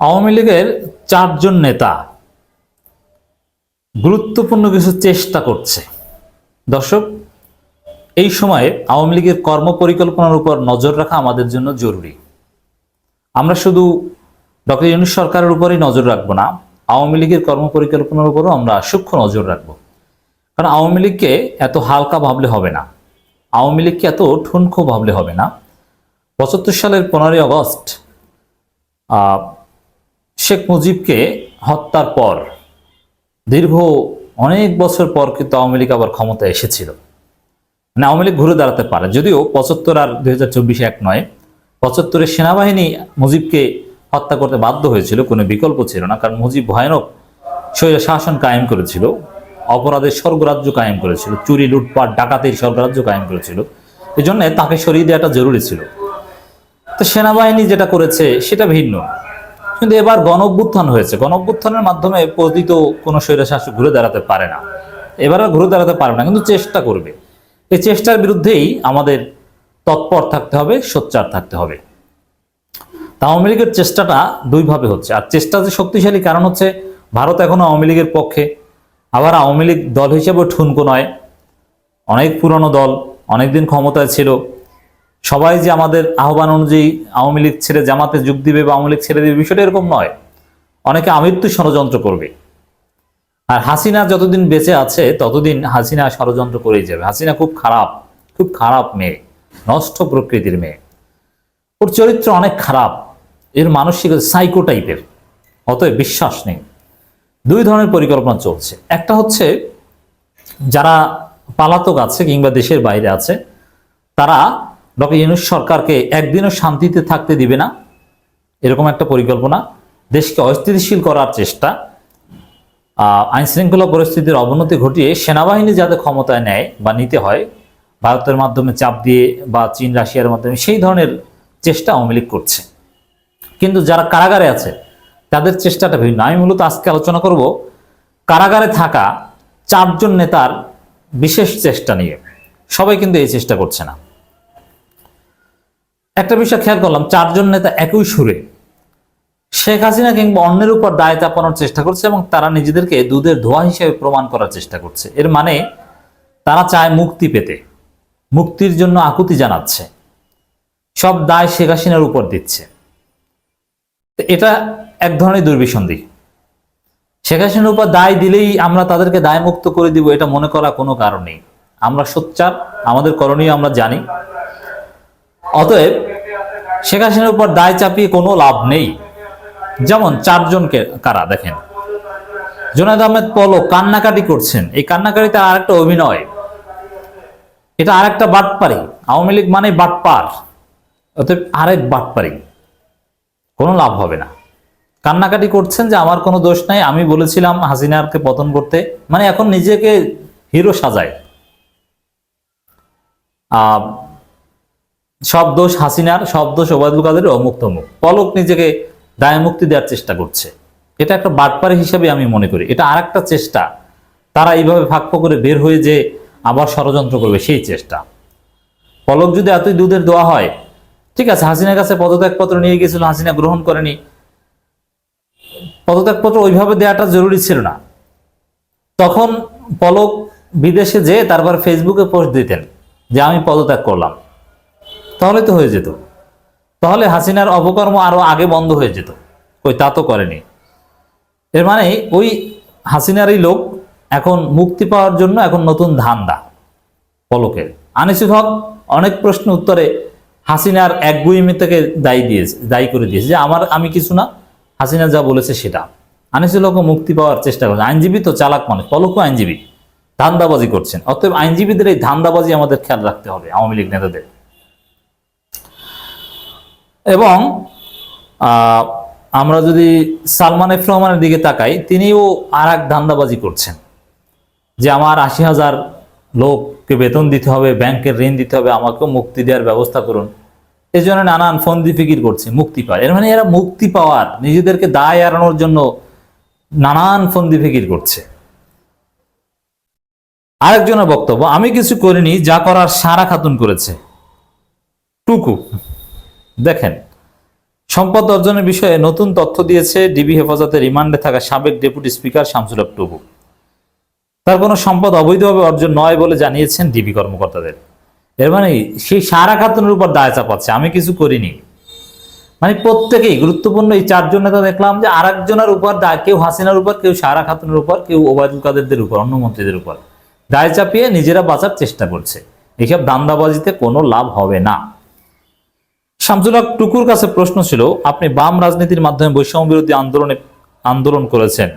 আওয়ামী লীগের চারজন নেতা গুরুত্বপূর্ণ কিছু চেষ্টা করছে। দর্শক, এই সময়ে আওয়ামী লীগের কর্মপরিকল্পনার উপর নজর রাখা আমাদের জন্য জরুরি। আমরা শুধু ডক্টর ইউনুস সরকারের উপরেই নজর রাখব না, আওয়ামী লীগের কর্মপরিকল্পনার উপরও আমরা সূক্ষ্ম নজর রাখব। কারণ আওয়ামী লীগকে এত হালকা ভাবলে হবে না, আওয়ামী লীগকে এত ঠুনকো ভাবলে হবে না। পঁচাত্তর সালের পনেরোই আগস্ট শেখ মুজিবকে হত্যার পর, দীর্ঘ অনেক বছর পর কিন্তু আওয়ামী লীগ আবার ক্ষমতায় এসেছিল। মানে আওয়ামী লীগ ঘুরে দাঁড়াতে পারে। যদিও পঁচাত্তর আর দুই হাজার চব্বিশে এক নয়, পঁচাত্তরের সেনাবাহিনী মুজিবকে হত্যা করতে বাধ্য হয়েছিল, কোনো বিকল্প ছিল না। কারণ মুজিব ভয়ানক স্বৈর শাসন কায়েম করেছিল, অপরাধের স্বর্গরাজ্য কায়েম করেছিল, চুরি, লুটপাট, ডাকাতির স্বর্গরাজ্য কায়েম করেছিল। এই জন্য তাকে সরিয়ে দেওয়াটা জরুরি ছিল। তো সেনাবাহিনী যেটা করেছে, সেটা ভিন্ন। কিন্তু এবার গণ অভ্যুত্থান হয়েছে। গণ অভ্যুত্থানের মাধ্যমে পতিত কোনো স্বৈরশাসক ঘুরে দাঁড়াতে পারে না। এবার আর ঘুরে দাঁড়াতে পারবে না, কিন্তু চেষ্টা করবে। এই চেষ্টার বিরুদ্ধেই আমাদের তৎপর থাকতে হবে, সোচ্চার থাকতে হবে। তা আওয়ামী লীগের চেষ্টাটা দুইভাবে হচ্ছে। আর চেষ্টা যে শক্তিশালী কারণ হচ্ছে, ভারত এখনও আওয়ামী লীগের পক্ষে। আবার আওয়ামী লীগ দল হিসেবে ঠুনকো নয়। অনেক পুরনো দল অনেকদিন ক্ষমতায় ছিল। সবাই যে আমাদের আহ্বান অনুযায়ী আওয়ামী লীগ ছেড়ে জামাতে যোগ দিবে বা আওয়ামী লীগ ছেড়ে দিবে, বিষয়টা এরকম নয়। অনেকে আমৃত্যু ষড়যন্ত্র করবে। আর হাসিনা যতদিন বেঁচে আছে, ততদিন হাসিনা ষড়যন্ত্র করেই যাবে। হাসিনা খুব খারাপ খুব খারাপ মেয়ে, নষ্ট প্রকৃতির মেয়ে। ওর চরিত্র অনেক খারাপ। এর মানসিক সাইকো টাইপের অতএব বিশ্বাস নেই। দুই ধরনের পরিকল্পনা চলছে। একটা হচ্ছে, যারা পালাতক আছে কিংবা দেশের বাইরে আছে, তারা ডক্টর ইউনুস সরকারকে একদিনও শান্তিতে থাকতে দিবে না। এরকম একটা পরিকল্পনা। দেশকে অস্থিতিশীল করার চেষ্টা। আইন শৃঙ্খলা পরিস্থিতির অবনতি ঘটিয়ে সেনাবাহিনী যাতে ক্ষমতায় নেয় বা নিতে হয়, ভারতের মাধ্যমে চাপ দিয়ে বা চীন, রাশিয়ার মাধ্যমে সেই ধরনের চেষ্টা আওয়ামী লীগ করছে। কিন্তু যারা কারাগারে আছে, তাদের চেষ্টাটা ভিন্ন। আমি মূলত আজকে আলোচনা করব কারাগারে থাকা চারজন নেতার বিশেষ চেষ্টা নিয়ে। সবাই কিন্তু এই চেষ্টা করছে না। একটা বিষয় খেয়াল করলাম, চারজন নেতা একই সুরে। শেখ হাসিনা কিংবা অন্যের উপর দায় চাপানোর চেষ্টা করছে এবং তারা নিজেদেরকে দুধের ধোয়া হিসেবে প্রমাণ করার চেষ্টা করছে। এর মানে তারা চায় মুক্তি পেতে, মুক্তির জন্য আকুতি জানাচ্ছে। সব দায় শেখ হাসিনার উপর দিচ্ছে। এটা এক ধরনের দুর্বিসন্ধি। শেখ হাসিনার উপর দায় দিলেই আমরা তাদেরকে দায় মুক্ত করে দিব, এটা মনে করা কোনো কারণ নেই। আমরা সোচ্চার, আমাদের করণীয় আমরা জানি। অতএব শেখ হাসিনার উপর দায় চাপিয়ে কোনো লাভ নেই। যেমন চারজনকে কারা, দেখেন। জোনাদ আহমেদ পলো কান্নাকাটি করছেন। এই কান্নাকাটিতে আরেকটা অভিনয়। এটা আরেকটা বাটপারি। আওয়ামী লীগ মানে বাটপার। অতএব আরেক বাটপারি। কোনো লাভ হবে না। কান্নাকাটি করছেন যে আমার কোনো দোষ নাই, আমি বলেছিলাম হাসিনারকে পতন করতে। মানে এখন নিজেকে হিরো সাজায়। সব দোষ হাসিনার, সব দোষ ওবায়দুল কাদের অমুক তমুক পলক নিজেকে দায় মুক্তি দেওয়ার চেষ্টা করছে। এটা একটা বাটপারি হিসাবে আমি মনে করি। এটা আর একটা চেষ্টা। তারা এইভাবে ফাঁক করে বের হয়ে যে আবার ষড়যন্ত্র করবে, সেই চেষ্টা। পলক যদি এতই দুধের দোয়া হয়, ঠিক আছে, হাসিনার কাছে পদত্যাগপত্র নিয়ে গেছিল হাসিনা গ্রহণ করেনি। পদত্যাগপত্র ওইভাবে দেওয়াটা জরুরি ছিল না। তখন পলক বিদেশে যেয়ে তারপর ফেসবুকে পোস্ট দিতেন যে, আমি পদত্যাগ করলাম। তাহলে তো হয়ে যেত। তাহলে হাসিনার অপকর্ম আরও আগে বন্ধ হয়ে যেত। কই, তা তো করেনি। এর মানে ওই হাসিনারই লোক এখন মুক্তি পাওয়ার জন্য এখন নতুন ধান্দা, পলকের। আনিসুল হক অনেক প্রশ্ন উত্তরে হাসিনার এক গুইমি থেকে দায়ী দিয়েছে, দায়ী করে দিয়েছে যে আমার আমি কিছু না, হাসিনা যা বলেছে সেটা। আনিসুল হকও মুক্তি পাওয়ার চেষ্টা করছে। আইনজীবী তো চালাক মানুষ, পলকও আইনজীবী, ধান্দাবাজি করছেন। অতএব আইনজীবীদের এই ধান্দাবাজি আমাদের খেয়াল রাখতে হবে, আওয়ামী লীগ নেতাদের। এবং আমরা যদি সালমান এফ রহমানের দিকে তাকাই, তিনিও আর এক ধান্দাবাজি করছেন। যে আমার আশি হাজার লোককে বেতন দিতে হবে, ব্যাংকের ঋণ দিতে হবে, আমাকেও মুক্তি দেওয়ার ব্যবস্থা করুন। এই জন্য নানান ফন্দি ফিকির করছে, মুক্তি পায় এর মানে এরা মুক্তি পাওয়ার, নিজেদেরকে দায় এড়ানোর জন্য নানান ফন্দি ফিকির করছে। আরেকজনের বক্তব্য, আমি কিছু করিনি, যা করার সারা খাতুন করেছে। টুকু। দেখেন, সম্পদ অর্জনের বিষয়ে নতুন তথ্য দিয়েছে ডিবি হেফাজতে রিমান্ডে থাকা সাবেক ডেপুটি স্পিকার শামসুল টুবু তার কোনো সম্পদ অবৈধভাবে অর্জন নয় বলে জানিয়েছেন ডিবি কর্মকর্তাদের। এর মানে সেই সারা খাতুনের উপর দায় চাপাচ্ছে, আমি কিছু করিনি। মানে প্রত্যেকেই গুরুত্বপূর্ণ এই চারজন নেতা দেখলাম যে আর একজনের উপর দায়, কেউ হাসিনার উপর, কেউ সারা খাতুনের উপর, কেউ ওবায়দুল কাদেরদের উপর, অন্য মন্ত্রীদের উপর। দায় চাপিয়ে নিজেরা বাঁচার চেষ্টা করছে। এইসব দান্দাবাজিতে কোনো লাভ হবে না। শামসুল টুকুর কাছে প্রশ্ন ছিল, আপনি বাম রাজনীতির মাধ্যমে বৈষম্য বিরোধী আন্দোলনে আন্দোলন করেছেন।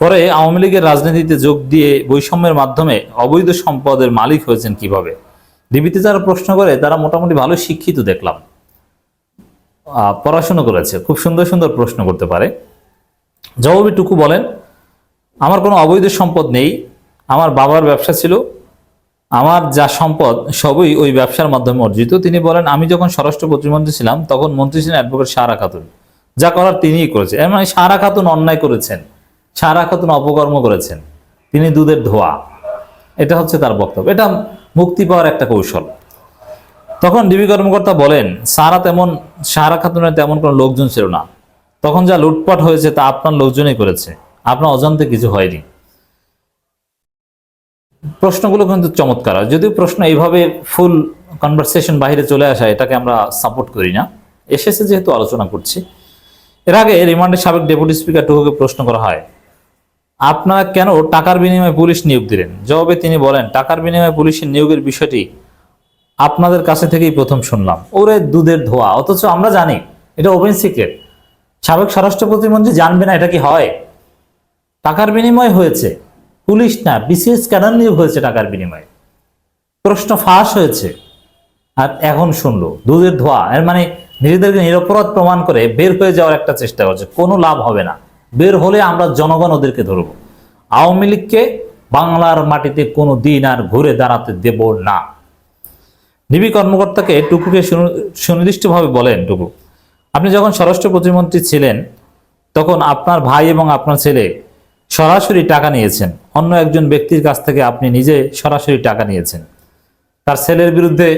পরে আওয়ামী লীগের রাজনীতিতে যোগ দিয়ে বৈষম্যের মাধ্যমে অবৈধ সম্পদের মালিক হয়েছেন কীভাবে? ডিবিতে যারা প্রশ্ন করে, তারা মোটামুটি ভালো শিক্ষিত দেখলাম। পড়াশোনা করেছে, খুব সুন্দর সুন্দর প্রশ্ন করতে পারে। জবাবে টুকু বলেন, আমার কোনো অবৈধ সম্পদ নেই, আমার বাবার ব্যবসা ছিল আমার যা সম্পদ সবই ওই ব্যবসার মাধ্যমে অর্জিত। তিনি বলেন, আমি যখন স্বরাষ্ট্র প্রতিমন্ত্রী ছিলাম, তখন মন্ত্রী ছিলেন অ্যাডভোকেট সারা খাতুন। যা করার তিনিই করেছেন। এর মানে সারা খাতুন অন্যায় করেছেন। সারা খাতুন অপকর্ম করেছেন। তিনি দুধের ধোয়া। এটা হচ্ছে তার বক্তব্য। এটা মুক্তি পাওয়ার একটা কৌশল। তখন ডিবি কর্মকর্তা বলেন, সারা তেমন, সারা খাতুনের তেমন কোনো লোকজন ছিল না। তখন যা লুটপাট হয়েছে তা আপনার লোকজনই করেছে। আপনার অজান্তে কিছু হয়নি। প্রশ্নগুলো কিন্তু চমৎকার। যদিও প্রশ্ন এইভাবে ফুল কনভারসেশন বাইরে চলে আসা এটাকে আমরা সাপোর্ট করি না। এসেছে যেহেতু আলোচনা করছি, এর আগে রিমান্ডে সাবেক ডেপুটি স্পিকার টুকুকে প্রশ্ন করা হয়, আপনারা কেন টাকার বিনিময়ে পুলিশ নিয়োগ দিলেন? জবাবে তিনি বলেন, টাকার বিনিময়ে পুলিশের নিয়োগের বিষয়টি আপনাদের কাছে থেকেই প্রথম শুনলাম। ওরে দুধের ধোয়া, অথচ আমরা জানি, এটা ওপেন সিক্রেট সাবেক স্বরাষ্ট্র প্রতিমন্ত্রী জানবে না এটা কি হয়। টাকার বিনিময় হয়েছে। পুলিশ না, বিসিএস ক্যাডার নিয়োগ হয়েছে টাকার বিনিময়ে। প্রশ্ন ফাঁস হয়েছে। আর এখন শুনলো, দুধের ধোয়া, এর মানে নিজেদেরকে নিরপরাধ প্রমাণ করে বের হয়ে যাওয়ার একটা চেষ্টা করছে, কোনো লাভ হবে না। বের হলে আমরা জনগণ ওদেরকে ধরবো। আওয়ামী লীগকে বাংলার মাটিতে কোনো দিন আর ঘুরে দাঁড়াতে দেব না। ডিবি কর্মকর্তাকে টুকুকে সুনি- সুনির্দিষ্টভাবে বলেন, টুকু, আপনি যখন স্বরাষ্ট্র প্রতিমন্ত্রী ছিলেন, তখন আপনার ভাই এবং আপনার ছেলে সরাসরি টাকা নিয়েছেন। অন্য একজন ব্যক্তির কাছ থেকে আপনি নিজে সরাসরি টাকা নিয়েছেন। তার ছেলের বিরুদ্ধে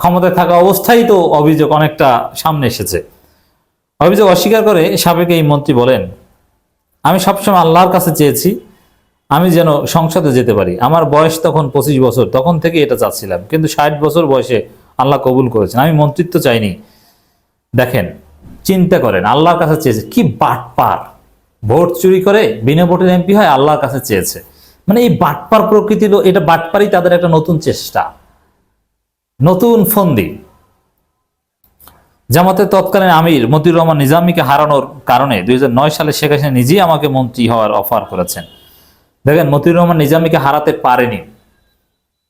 ক্ষমতায় থাকা অবস্থায় তো অভিযোগ অনেকটা সামনে এসেছে। অভিযোগ অস্বীকার করে সাবেক এই মন্ত্রী বলেন, আমি সবসময় আল্লাহর কাছে চেয়েছি, আমি যেন সংসদে যেতে পারি। আমার বয়স তখন পঁচিশ বছর, তখন থেকে এটা চাচ্ছিলাম। কিন্তু ষাট বছর বয়সে আল্লাহ কবুল করেছেন। আমি মন্ত্রিত্ব চাইনি। দেখেন, চিন্তা করেন, আল্লাহর কাছে চেয়েছে। কি বাটপার। ভোট চুরি করে বিনা ভোটের এমপি হয়, আল্লাহর কাছে চেয়েছে। মানে এই বাটপার প্রকৃতির এটা বাটপারই তাদের একটা নতুন চেষ্টা। নতুন ফন্দি। জামাতের তৎকালীন আমির মতিউর রহমান নিজামীকে হারানোর কারণে দুই নয় সালে শেখ হাসিনা নিজেই আমাকে মন্ত্রী হওয়ার অফার করেছেন। দেখেন, মতিউর রহমান নিজামীকে হারাতে পারেনি।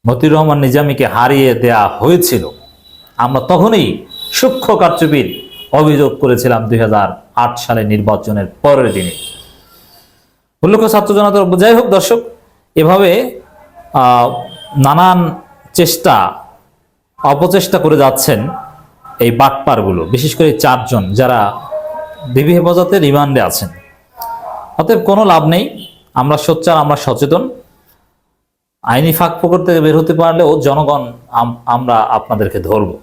মতিউর রহমান নিজামীকে হারিয়ে দেয়া হয়েছিল। আমরা তখনই সূক্ষ্ম কারচুপির অভিযোগ করেছিলাম দুই সালে নির্বাচনের পরের দিনে। উল্লেখ্য ছাত্র জনতার যাই হোক দর্শক, এভাবে নানান চেষ্টা, অপচেষ্টা করে যাচ্ছেন এই বাটপারগুলো, বিশেষ করে চারজন যারা ডিবি হেফাজতে রিমান্ডে আছেন। অতএব কোনো লাভ নেই, আমরা সোচ্চার, আমরা সচেতন। আইনি ফাঁক ফোকর থেকে বের হতে পারলেও জনগণ আম- আমরা আপনাদেরকে ধরবো।